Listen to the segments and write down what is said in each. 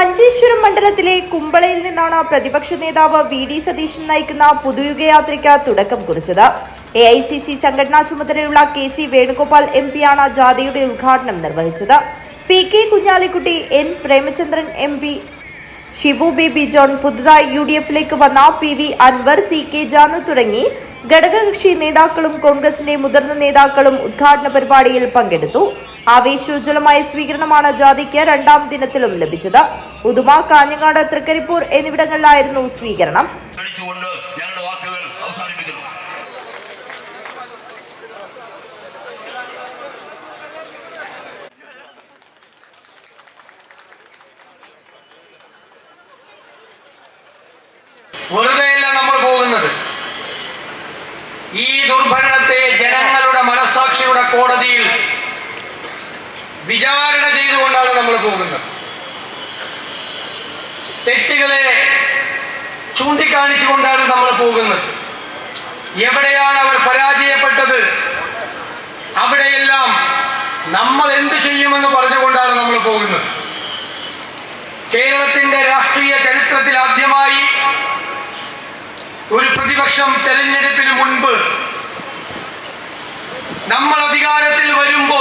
മഞ്ചേശ്വരം മണ്ഡലത്തിലെ കുമ്പളയിൽ നിന്നാണ് പ്രതിപക്ഷ നേതാവ് വി ഡി സതീശൻ നയിക്കുന്ന പുതുയുഗയാത്രയ്ക്ക് തുടക്കം കുറിച്ചത്. എ ഐ സി സി സംഘടനാ ചുമതലയുള്ള കെ സി വേണുഗോപാൽ എം പിയാണ് ജാഥയുടെ ഉദ്ഘാടനം നിർവഹിച്ചത്. P K Kunhalikutty N Premachandran M P Shibu Baby John പുതുതായി യു ഡി എഫിലേക്ക് വന്ന P V Anvar C K Janu തുടങ്ങി ഘടകകക്ഷി നേതാക്കളും കോൺഗ്രസിന്റെ മുതിർന്ന നേതാക്കളും ഉദ്ഘാടന പരിപാടിയിൽ പങ്കെടുത്തു. ആവേശോജ്വലമായ സ്വീകരണമാണ് ജാഥയ്ക്ക് രണ്ടാം ദിനത്തിലും ലഭിച്ചത്. ഉദുമ കാഞ്ഞങ്ങാട് തൃക്കരിപ്പൂർ എന്നിവിടങ്ങളിലായിരുന്നു സ്വീകരണം. ക്ഷണിച്ചുകൊണ്ട് ഞങ്ങളുടെ വാക്കുകൾ അവസാനിപ്പിക്കുന്നു. വെറുതെയല്ല നമ്മൾ പോകുന്നത്. ഈ ദുർഭരണത്തെ ജനങ്ങളുടെ മനസാക്ഷിയുടെ കോടതിയിൽ വിചാരണ ചെയ്തുകൊണ്ടാണ് നമ്മൾ പോകുന്നത്. തെറ്റുകളെ ചൂണ്ടിക്കാണിച്ചുകൊണ്ടാണ് നമ്മൾ പോകുന്നത്. എവിടെയാണ് അവർ പരാജയപ്പെട്ടത്? അവിടെയെല്ലാം നമ്മൾ എന്ത് ചെയ്യുമെന്ന് പറഞ്ഞുകൊണ്ടാണ് നമ്മൾ പോകുന്നത്. കേരളത്തിന്റെ രാഷ്ട്രീയ ചരിത്രത്തിൽ ആദ്യമായി ഒരു പ്രതിപക്ഷം തെരഞ്ഞെടുപ്പിന് മുൻപ് നമ്മൾ അധികാരത്തിൽ വരുമ്പോൾ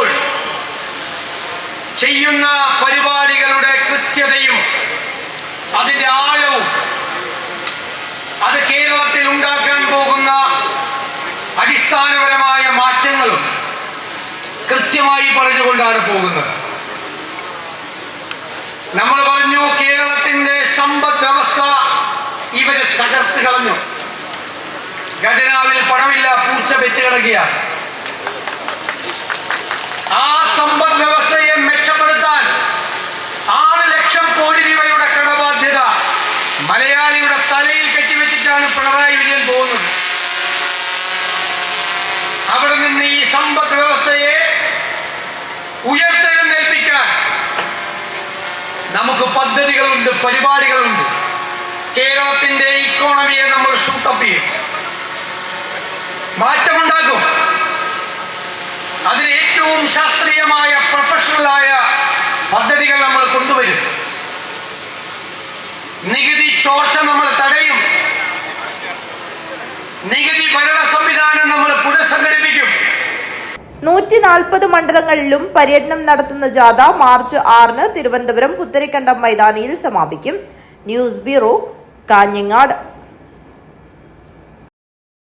ചെയ്യുന്ന പരിപാടികളുടെ കൃത്യതയും അതിന്റെ ആഴവും അത് കേരളത്തിൽ ഉണ്ടാക്കാൻ പോകുന്ന അടിസ്ഥാനപരമായ മാറ്റങ്ങളും കൃത്യമായി പറഞ്ഞുകൊണ്ടാണ് പോകുന്നത്. നമ്മൾ പറഞ്ഞു കേരളത്തിന്റെ സമ്പദ് വ്യവസ്ഥ ഇവർ തകർത്ത് കളഞ്ഞു. ഖജനാവിൽ പണമില്ല പൂച്ച പെറ്റ് കിടക്കുകയാണ്. തലയിൽ കെട്ടിവെച്ചിട്ടാണ് പിണറായി വിജയൻ പോകുന്നത്. അവിടെ നിന്ന് ഈ സമ്പദ് വ്യവസ്ഥയെ ഉയർത്തെഴുന്നേൽപ്പിക്കാൻ നമുക്ക് പദ്ധതികളുണ്ട് പരിപാടികളുണ്ട്. കേരളത്തിന്റെ ഇക്കോണമിയെ നമ്മൾ ഷൂട്ടപ്പ് ചെയ്യും. മാറ്റമുണ്ടാക്കും അതിന് ഏറ്റവും ശാസ്ത്രീയമായ പ്രൊഫഷണലായ പദ്ധതികൾ നമ്മൾ കൊണ്ടുവരും നികുതി ചോർച്ച നമ്മൾ തടയും നമ്മൾ പുനഃസംഘടിപ്പിക്കും. നൂറ്റി നാൽപ്പത് മണ്ഡലങ്ങളിലും പര്യടനം നടത്തുന്ന ജാഥ മാർച്ച് ആറിന് തിരുവനന്തപുരം പുത്തരിക്കണ്ടം മൈതാനിയിൽ സമാപിക്കും. News bureau Kanhangad.